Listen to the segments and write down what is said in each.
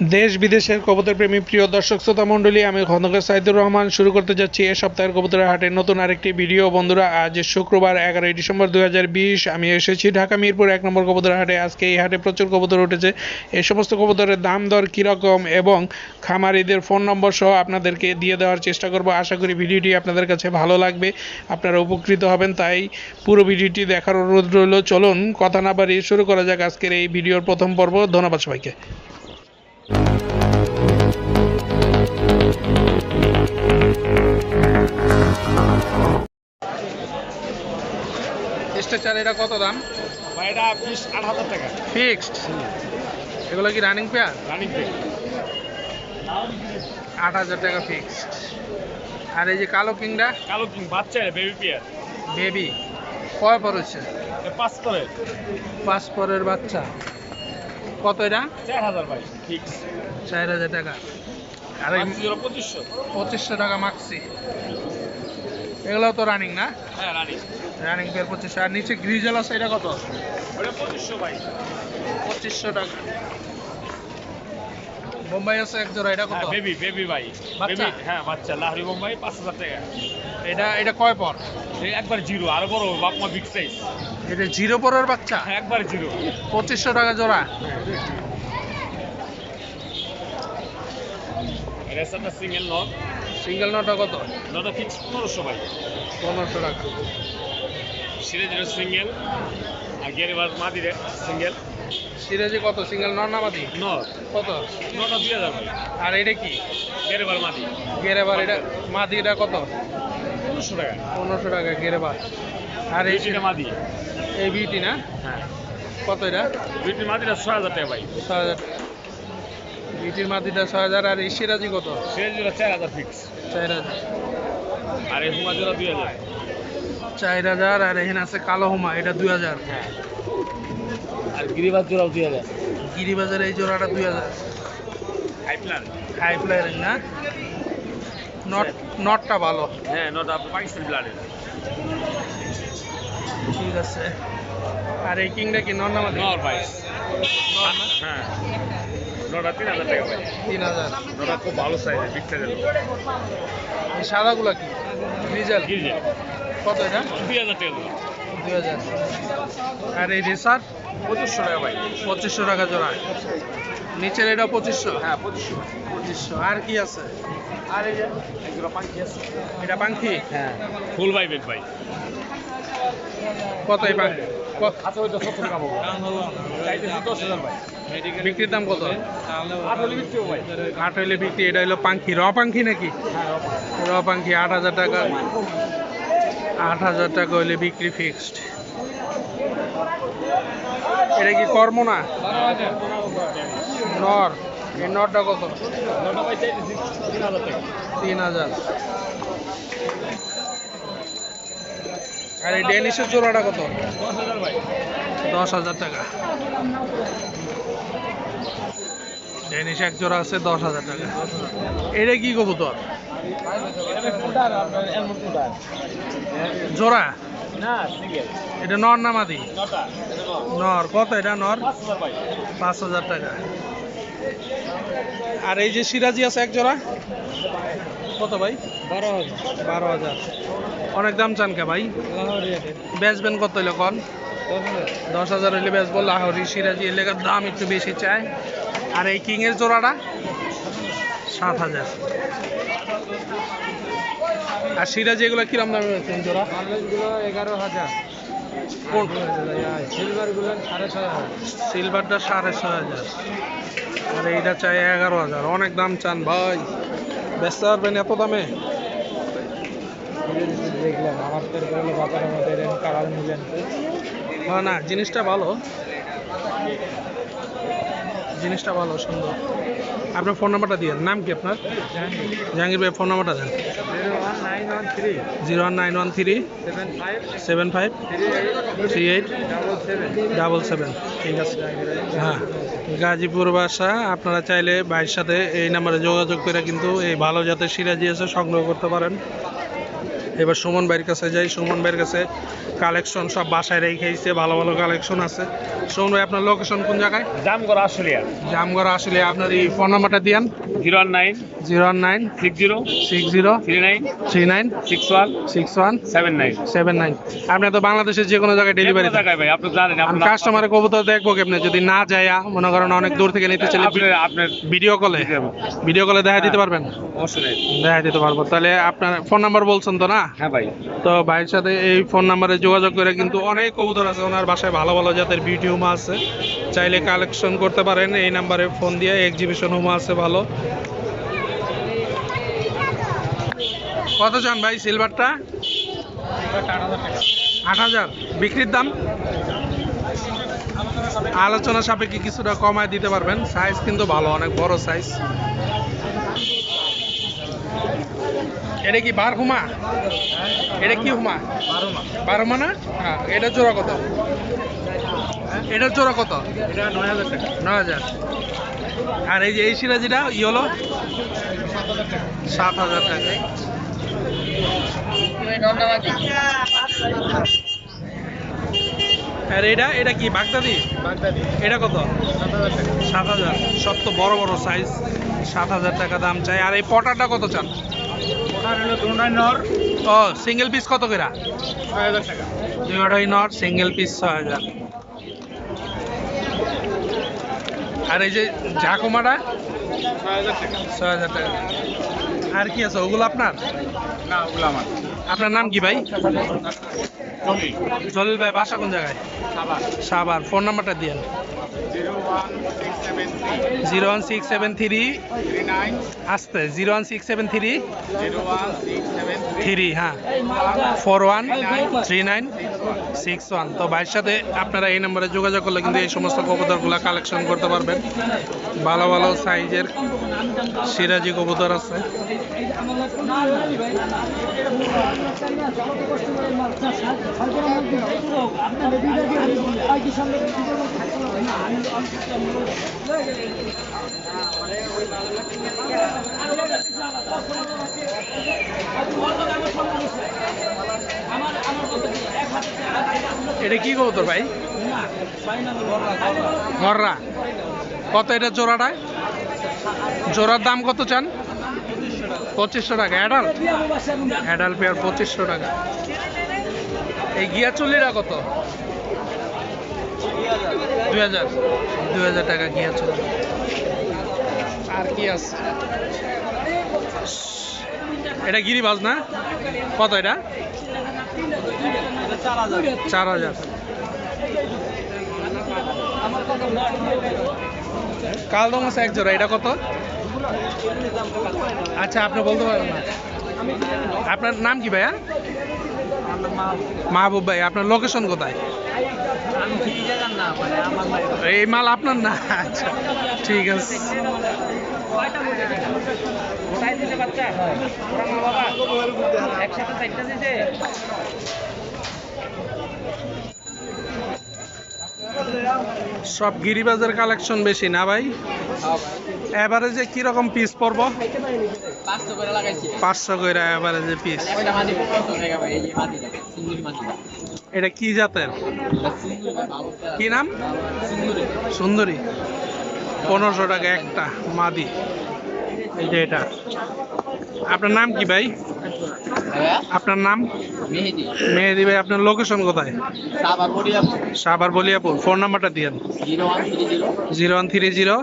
দেশ বিদেশের কবুতর প্রেমী প্রিয় দর্শক শ্রোতা মণ্ডলী, আমি খন্দকার সাইদুর রহমান। শুরু করতে যাচ্ছি এ সপ্তাহের কবুতরের হাটের নতুন আরেকটি ভিডিও। বন্ধুরা, আজ শুক্রবার, এগারোই ডিসেম্বর দু হাজার বিশ। আমি এসেছি ঢাকা মিরপুর, এক নম্বর কবুতর হাটে। আজকে এই হাটে প্রচুর কবুতর উঠেছে। এই সমস্ত কবুতরের দাম দর কীরকম এবং খামারিদের ফোন নম্বর সহ আপনাদেরকে দিয়ে দেওয়ার চেষ্টা করব। আশা করি ভিডিওটি আপনাদের কাছে ভালো লাগবে। আপনারা উপকৃত হবেন, তাই পুরো ভিডিওটি দেখার অনুরোধ রইল। চলুন, কথা না বাড়িয়ে শুরু করা যাক আজকের এই ভিডিওর প্রথম পর্ব। ধন্যবাদ সবাইকে। স্ট্রেচার এটা কত দাম? এটা আট হাজার টাকা। ফিক্সড এগুলো কি রানিং পেয়ার রানিং আট হাজার টাকা ফিক্সড আর এই যে কালো কিংটা? কালো কিং বাচ্চা বেবি পেয়ার বেবি কয় পর হচ্ছে পাঁচ করে পাঁচ পরের বাচ্চা। কত এটা? চার হাজার ভাই ফিক্স চার হাজার টাকা। আর পঁচিশশো। পঁচিশশো টাকা মাখছি এগুলো তো রানিং না? হ্যাঁ রানিং রানিং পেয়ার পঁচিশশো। আর নিচে গ্রিজেল আছে এটা কত? ওটা পঁচিশশো ভাই। পঁচিশশো টাকা। বোম্বাই আছে এক জোড়া এটা কত? বেবি বেবি ভাই। বাচ্চা? হ্যাঁ বাচ্চা। লাহরি বোম্বাই পাঁচ হাজার টাকা। এটা এটা কয় পর? এই একবার জিরো আরও বড় বাপ মা বিগ সাইজ এটা জিরো পরের বাচ্চা? হ্যাঁ একবার জিরো। পঁচিশশো টাকা জোড়া। সিঙ্গেল নট সিঙ্গেল নটা কত? নটা ফিক্স পনেরোশো ভাই। পনেরোশো টাকা। সিরে জিরো সিঙ্গেল আর মাদি সিঙ্গেল সিরাজি কত? সিঙ্গেল নর নট কত? নটা দুই হাজার ভাই। আর এটা কি? মাদি। গেরেবার এটা মাদিটা কত? পনেরোশো টাকা। পনেরোশো টাকা গেরেবার আর এই দুইটা মাদি। এই বিটি না? হ্যাঁ। কত এটা? দুইটি মাদিটা ছয় হাজার টাকা ভাই। ছয় হাজার বিটির মাদিটা ছয় হাজার আর এই সিরাজি কত? সিরে জোড়া চার হাজার ফিক্স চার হাজার। আর এই হুমা জোড়া দুই হাজার। চার হাজার আর এখানে আছে কালো হুমা এটা দুই হাজার। হ্যাঁ। আর গিরিবাজ জোড়াও দুই হাজার। গিরিবাজার এই জোড়াটা দুই হাজার। হাই প্ল্যান হাই ফ্লাইয়ার না? নট নটটা ভালো। হ্যাঁ নটা পাকিস্তান ব্লাডের ঠিক আছে। আর এই কিংটা কি? নর নামাদি নর ভাই। হ্যাঁ। নটা তিন হাজার টাকা ভাই। তিন হাজার। নটা খুব ভালো সাইজ বিগ সাইজের এই সাদাগুলা কি? গিরিজে কত এটা? দুই হাজার টাকা দুই হাজার। আর এই রেসার? পঁচিশশো টাকা ভাই। পঁচিশশো টাকা জোড়া। নিচের এটা পঁচিশশো? হ্যাঁ পঁচিশশো। পঁচিশশো। আর কি আছে? আর এই যে এটা পাঙ্খি? হ্যাঁ। ফুল ভাই বেগ ভাই। কত এই পাঙ্খি ক- আচ্ছা ওইটা সত্তর টাকা পাবো চাইতেছি দশ হাজার ভাই। বিক্রির দাম কত? আট হইলে বিক্রি এটা হলো পাঙ্খি। র পাঙ্খি নাকি? হ্যাঁ র পাঙ্খি। আট হাজার টাকা। আট হাজার টাকা হইলে বিক্রি ফিক্সড এটা কি কর্ম না? নর। এই নরটা কত? তিন হাজার। আর এই ডেনিসের জোড়াটা কত? দশ হাজার টাকা। ডেনিস এক জোড়া আছে দশ হাজার টাকা। এটা কি কবুতর? জোড়া? এটা নর না মাদি? নর নর। কত এটা নর? পাঁচ হাজার টাকা। আর এই যে সিরাজি আছে এক জোড়া? কত ভাই? বারো হাজার। বারো হাজার। অনেক দাম চান কে ভাই? বেচবেন কত হইলে কন? দশ হাজার। হইলে বেচবো লাহোরি সিরাজি এলাকার দাম একটু বেশি চায়। আর এই কিংয়ের জোড়াটা? সাত হাজার। আর সিরাজি এগুলো কিরম দামে বেচছেন জোড়া? এগারো হাজার। কোন? সিলভার সাড়ে ছয় হাজার। সিলভারটা সাড়ে ছয় হাজার। আর এটা চাই এগারো হাজার। অনেক দাম চান ভাই। ব্যস্ত পারবেন এত দামে? দেখলাম না, জিনিসটা ভালো। জিনিসটা ভালো সুন্দর। আপনার ফোন নাম্বারটা দিয়ে নাম কি আপনার? জাহাঙ্গীর। ভাই ফোন নাম্বারটা দেন। Zero one nine one three. Seven five three eight double seven. ঠিক আছে। হ্যাঁ গাজীপুর বাসা আপনারা চাইলে ভাইয়ের সাথে এই নাম্বারে যোগাযোগ করে কিন্তু এই ভালো জাতের সিরাজি আছে সংগ্রহ করতে পারেন। এবার সুমন ভাইয়ের কাছে যাই। সুমন ভাইয়ের কাছে কালেকশন সব বাসায় রেখেছে ভালো ভালো কালেকশন আছে। শোন ভাই আপনার লোকেশন কোন জায়গায়? করা আসলিয়া জামগড় আসলে আপনার এই ফোন নাম্বারটা দিয়ান। Zero one nine. Zero one nine. Six zero. Six zero. Three nine. Three nine. Six one. Six one. Seven nine. Seven nine. আপনি তো বাংলাদেশের যে কোনো জায়গায় ডেলিভারি টাকায় ভাই আপনি জানেন আমি আপনার কাস্টমারের কবুতর দেখব কেমনে? যদি না যায় মনে করেন অনেক দূর থেকে নিতে চাইলে আপনার আপনার ভিডিও কলে ভিডিও কলে দেখা দিতে পারবেন? অবশ্যই। দেখা দিতে পারব। তাহলে আপনার ফোন নাম্বার বলছেন তো না? হ্যাঁ ভাই। তো ভাইয়ের সাথে এই ফোন নাম্বারে যোগাযোগ করে কিন্তু অনেক কবুতর আছে। ওনার বাসায় ভালো ভালো জাতের বিউটি হুমা আছে। চাইলে কালেকশন করতে পারেন। এই নাম্বারে ফোন দিয়ে এক্সিবিশন হুমা আছে ভালো। কত চান ভাই সিলভারটা আট হাজার। বিক্রির দাম? আলোচনা সাপেক্ষে কিছুটা কমায় দিতে পারবেন। সাইজ কিন্তু ভালো, অনেক বড় সাইজ এটা কি বার হুমা? এটা কি হুমা? বারো মা না? হ্যাঁ এটা জোড়া কত? এটার জোড়া কত? এটা নয় হাজার টাকা। নয় হাজার। আর এই যে এই সিরাজিটা ই হলো সাত হাজার টাকা। আর এটা এটা কি বাগদাদি? বাগদাদি। এটা কত? সাত হাজার সাত হাজার। সব তো বড় বড় সাইজ সাত হাজার টাকা দাম চাই। আর এই পটারটা কত চান? ও সিঙ্গেল পিস কত করে? দুই আড়াই নট সিঙ্গেল পিস ছয় হাজার। আর এই যে ঝাকুমাটা? ছয় হাজার টাকা। আর কি আছে? ওগুলো আপনার? না ওগুলো আমার। আপনার নাম কি ভাই? জলিল। ভাই বাসা কোন জায়গায়? আবার সাবার ফোন নাম্বারটা দিয়েন। Zero one six seven three. আসতে, zero one six seven three. One seven three হ্যাঁ। Four one three nine. Six one. তো ভাইয়ের সাথে আপনারা এই নম্বরে যোগাযোগ করলে কিন্তু এই সমস্ত কবুতরগুলো কালেকশন করতে পারবেন। ভালো ভালো সাইজের সিরাজি কবুতর আছে। এটা কি কবুতর ভাই? ঘররা কত এটা জোড়াটা? জোড়ার দাম কত চান? পঁচিশশো টাকা। অ্যাডাল অ্যাডাল পেয়ার পঁচিশশো টাকা। এই গিয়া চল্লিরা কত? দুই হাজার। দুই হাজার টাকা গিয়া চল্লি আর কি আছে? এটা গিরিবাজ না? কত এটা? চার হাজার। কালদম আছে এক জোড়া এটা কত? আচ্ছা আপনি বলতে পারেন না। আপনার নাম কি ভাইয়া? মাহবুব ভাই আপনার লোকেশন কোথায়? এই মাল আপনার না? আচ্ছা ঠিক আছে। সব গিরিবাজার কালেকশন বেশি না ভাই? এভারেজে কীরকম পিস পড়ব পাঁচশো করে এভারেজে পিস এটা কি জাতের? কি নাম? সুন্দরী। পনেরোশো টাকা একটা মাদি। এই যে এটা। আপনার নাম কি ভাই? আপনার নাম? মেহেদি। ভাই আপনার লোকেশন কোথায়? সাবার বলিয়াপুর। ফোন নাম্বারটা দিয়ে zero one three zero.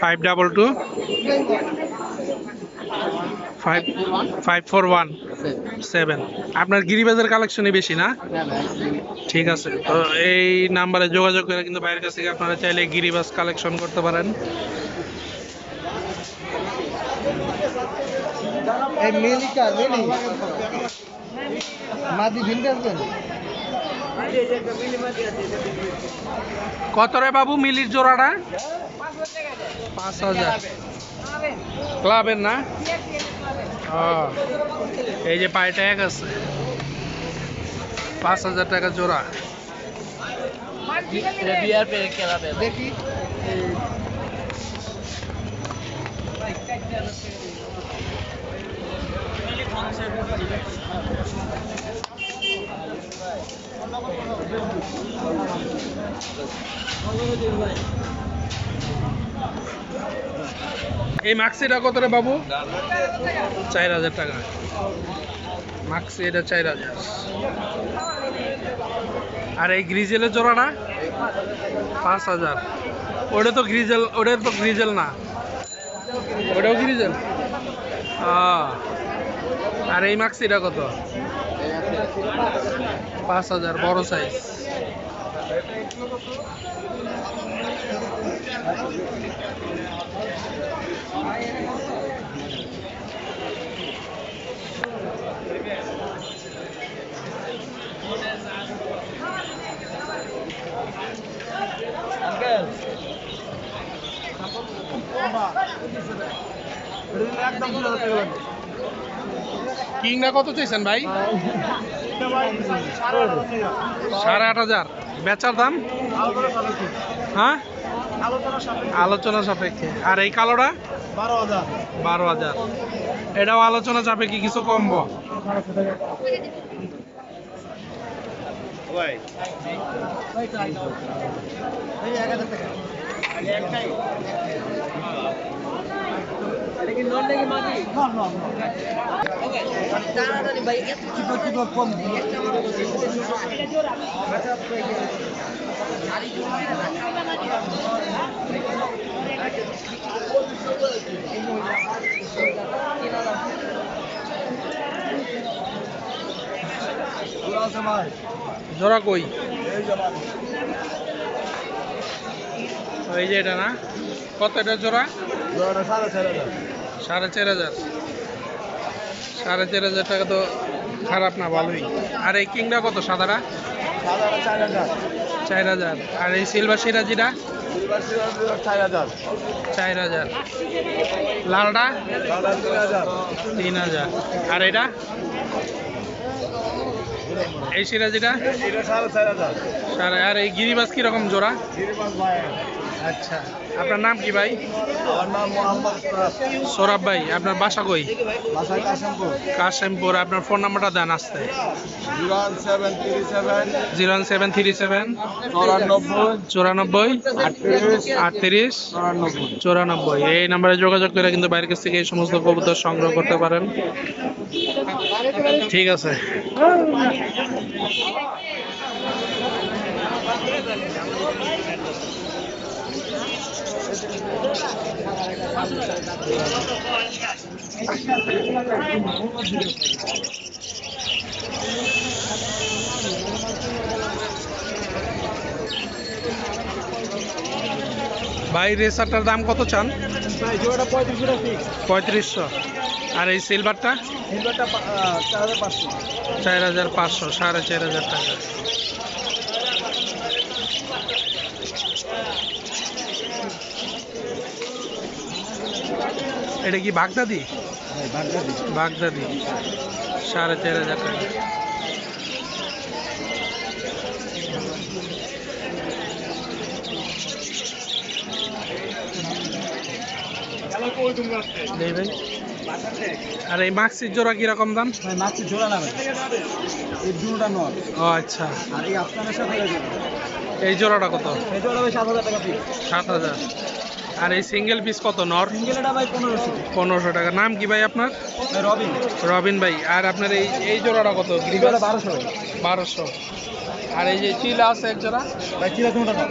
Five double two. Five five four one seven আপনার গিরিবাজার কালেকশনই বেশি না? ঠিক আছে। তো এই নাম্বারে যোগাযোগ করে কিন্তু বাইরের কাছ থেকে আপনারা চাইলে গিরিবাস কালেকশন করতে পারেন। এই মেলিকা মেলি। মাদি ভিন্ডে কত রে বাবু মিলির জোড়াটা? পাঁচ হাজার। ক্লাবের না এই যে পায়ে ট্যাগ আছে পাঁচ হাজার টাকা জোড়া দেখি ভাই এই মাক্সিটা কত রে বাবু? চার হাজার টাকা। মাক্সি এটা চার হাজার। আর এই গ্রিজেলের জোড়াটা? পাঁচ হাজার। ওটা তো গ্রিজেল ওটা তো গ্রিজেল না। ওটাও গ্রিজেল। আর এই মাক্সিটা কত? পাঁচ হাজার, বড় সাইজ আঙ্কেল একদম দুই হাজার টাকা লাগবে কিংটা কত চাইছেন ভাই? সাড়ে আট হাজার। বেচার দাম? হ্যাঁ? আলোচনা সাপেক্ষে। আর এই কালোটা? বারো হাজার। এটাও আলোচনা সাপেক্ষে কিছু কমব। ভাই। জোড়া কই? এই যে এটা না? কত এটা জোড়া? সাড়ে চার হাজার। সাড়ে চার হাজার টাকা তো খারাপ না, ভালোই। আর এই কিংটা কত, সাদাটা? সাদাটা চার হাজার চার হাজার। আর এই সিলভার সিরাজিটা? চার হাজার। চার হাজার। লালটা? তিন হাজার। আর এটা? এই সিরাজিটা? সাড়ে আর এই গিরিবাস কীরকম জোড়া? আচ্ছা। আপনার নাম কি ভাই? আমার নাম মোহাম্মদ সরাফ সৌরভ ভাই আপনার বাসা কই? বাসায় কাশিমপুর। কাশিমপুর আপনার ফোন নাম্বারটা দেন আসতে। Zero one seven three seven. Zero one seven three seven. চৌরানব্বই। চুরানব্বই। আটত্রিশ। আটত্রিশ। চৌরানব্বই। চুরানব্বই। এই নাম্বারে যোগাযোগ করে কিন্তু বাইরের কাছ থেকে এই সমস্ত কবুতর সংগ্রহ করতে পারেন। ঠিক আছে। ভাই রেসারটার দাম কত চান? পঁয়ত্রিশশো। আর এই সিলভারটা সিলভারটা চার হাজার পাঁচশো। চার হাজার পাঁচশো সাড়ে চার হাজার টাকা। এটা কি বাগদাদি? ভাই বাগদাদি। বাগদাদি। সাড়ে চার হাজার টাকা। আর এই মাক্সির জোড়া কীরকম দাম? ভাই জোড়া না এই দুটা নয়। ও আচ্ছা। আর এই আফগানের সাথে এই জোড়াটা কত? এই জোড়া সাত হাজার টাকা সাত হাজার। আর এই সিঙ্গেল পিস কত নর? সিঙ্গেলটা ভাই পনেরোশো। পনেরোশো টাকা। নাম কি ভাই আপনার? রবিন। রবিন ভাই। আর আপনার এই এই জোড়াটা কত? বারোশো বারোশো। আর এই যে চিল আছে এক জোড়া। ভাই চিরা দুটা নয়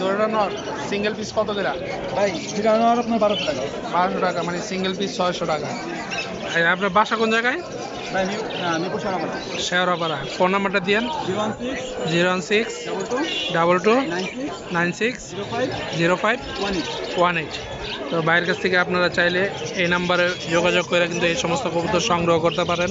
জোড়াটা নর সিঙ্গেল পিস কত দিলা ভাই চিরা নেওয়ার আপনার বারোশো টাকা। বারোশো টাকা মানে সিঙ্গেল পিস ছয়শো টাকা। আর আপনার বাসা কোন জায়গায়? ভাই ফোন নাম্বারটা দিয়েন। Zero one six double two nine six zero five one eight. তো বাইরের কাছ থেকে আপনারা চাইলে এই নাম্বারে যোগাযোগ করে কিন্তু এই সমস্ত কবুতর সংগ্রহ করতে পারেন।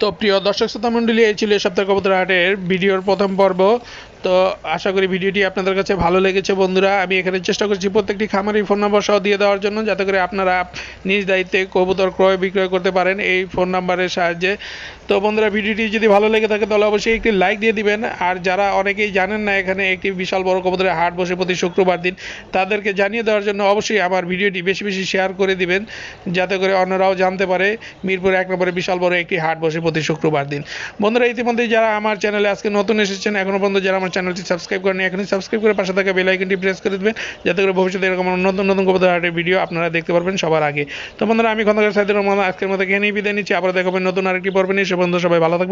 তো প্রিয় দর্শক শ্রোতা মণ্ডলী এই ছিল এই সপ্তাহের কবুতর হাটের ভিডিওর প্রথম পর্ব। তো আশা করি ভিডিওটি আপনাদের কাছে ভালো লেগেছে, বন্ধুরা। আমি এখানে চেষ্টা করছি প্রত্যেকটি খামারি ফোন নাম্বার সহ দিয়ে দেওয়ার জন্য, যাতে করে আপনারা নিজ দায়িত্বে কবুতর ক্রয়, বিক্রয় করতে পারেন এই ফোন নাম্বারের সাহায্যে। তো বন্ধুরা, ভিডিওটি যদি ভালো লেগে থাকে, তাহলে অবশ্যই একটি লাইক দিয়ে দিবেন। আর যারা অনেকেই জানেন না, এখানে একটি বিশাল বড় কবুতরের হাট বসে প্রতি শুক্রবার দিন, তাদেরকে জানিয়ে দেওয়ার জন্য অবশ্যই আমার ভিডিওটি বেশি বেশি শেয়ার করে দিবেন, যাতে করে অন্যরাও জানতে পারে মিরপুর এক নম্বরে বিশাল বড় একটি হাট বসে প্রতি শুক্রবার দিন। বন্ধুরা ইতিমধ্যে যারা আমার চ্যানেলে আজকে নতুন এসেছেন এখনও পর্যন্ত যারা চ্যানেলটি সাবস্ক্রাইব করেন এখনই সাবস্ক্রাইব করে পাশে থাকা বেল আইকনটি প্রেস করে দেবেন, যাতে করে ভবিষ্যতে এরকম নতুন নতুন কবিতা ভিডিও আপনারা দেখতে পারবেন সবার আগে। তো বন্ধুরা, আমি খন্দকার সাইদুর রহমান, আজকের মতো এখানেই বিদায় নিচ্ছি আবার দেখাবেন নতুন আরেকটি পর্ব নিয়ে। সে বন্ধু সবাই ভালো থাকবেন।